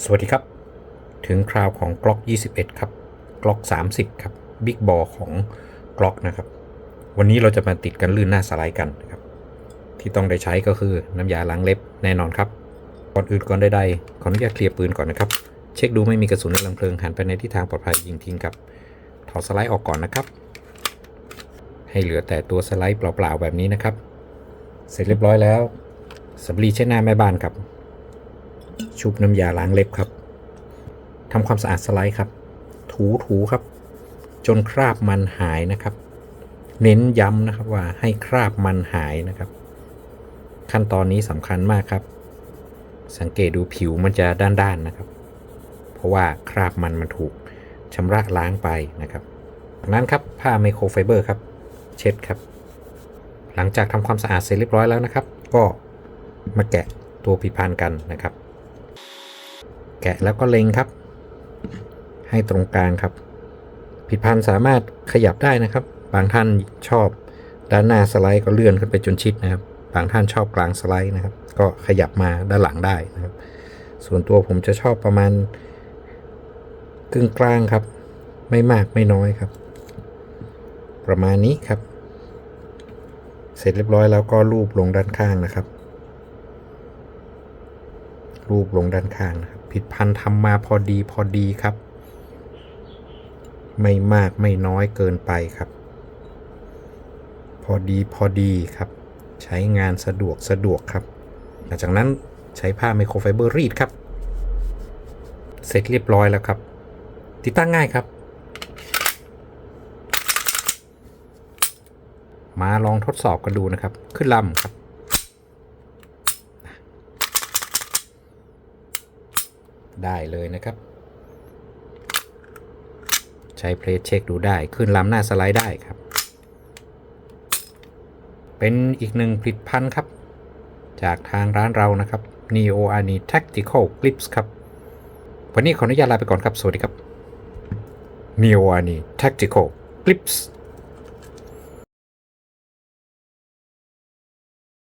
สวัสดีครับ ถึงคราวของกล็อก 21 ครับกล็อก 30 ครับบิ๊กบอของกล็อกนะครับ วันนี้เราจะมาติดกันลื่นหน้าสไลด์กันนะครับ ที่ต้องได้ใช้ก็คือน้ำยาล้างเล็บแน่นอนครับ ก่อนอื่นก่อนใดๆขออนุญาตเคลียร์ปืนก่อนนะครับ เช็คดูไม่มีกระสุนในลำเพลิงหันไปในทิศทางปลอดภัยยิงทิ้งครับถอดสไลด์ออกก่อนนะครับ ให้เหลือแต่ตัวสไลด์เปล่าๆแบบนี้นะครับ เสร็จเรียบร้อยแล้วสำลีเช็ดหน้าแม่บ้านครับ ชุบน้ำยาล้างเล็บครับทำความสะอาดสไลด์ครับ ถูถูครับ จนคราบมันหายนะครับ เน้นย้ำนะครับว่าให้คราบมันหายนะครับ ขั้นตอนนี้สำคัญมากครับ สังเกตดูผิวมันจะด้านๆนะครับ เพราะว่าคราบมันมันถูกชำระล้างไปนะครับจากนั้นครับผ้าไมโครไฟเบอร์ครับ เช็ดครับ หลังจากทำความสะอาดเสร็จเรียบร้อยแล้วนะครับ ก็มาแกะตัวผิพันกันนะครับ แกะแล้วก็เล็งครับ ให้ตรงกลางครับ ผิดพันธุ์สามารถขยับได้นะครับ บางท่านชอบด้านหน้าสไลด์ก็เลื่อนขึ้นไปจนชิดนะครับ บางท่านชอบกลางสไลด์นะครับ ก็ขยับมาด้านหลังได้นะครับ ส่วนตัวผมจะชอบประมาณกึ่งกลางครับ ไม่มากไม่น้อยครับ ประมาณนี้ครับ เสร็จเรียบร้อยแล้วก็ลูบลงด้านข้างนะครับ รูปลงด้านข้างนะครับผิดพันธุ์ทำมาพอดีพอดีครับ ไม่มากไม่น้อยเกินไปครับ พอดีพอดีครับ ใช้งานสะดวกสะดวกครับ หลังจากนั้นใช้ผ้าไมโครไฟเบอร์รีดครับ เสร็จเรียบร้อยแล้วครับ ติดตั้งง่ายครับ มาลองทดสอบกันดูนะครับ ขึ้นลำครับ ได้เลยนะครับ ใช้เพลทเช็คดูได้ขึ้นลำหน้าสไลด์ได้ครับ เป็นอีกหนึ่งผลิตภัณฑ์ครับ จากทางร้านเรานะครับ Neo Ani Tactical Clips ครับ วันนี้ขออนุญาตลาไปก่อนครับ สวัสดีครับ Neo Ani Tactical Clips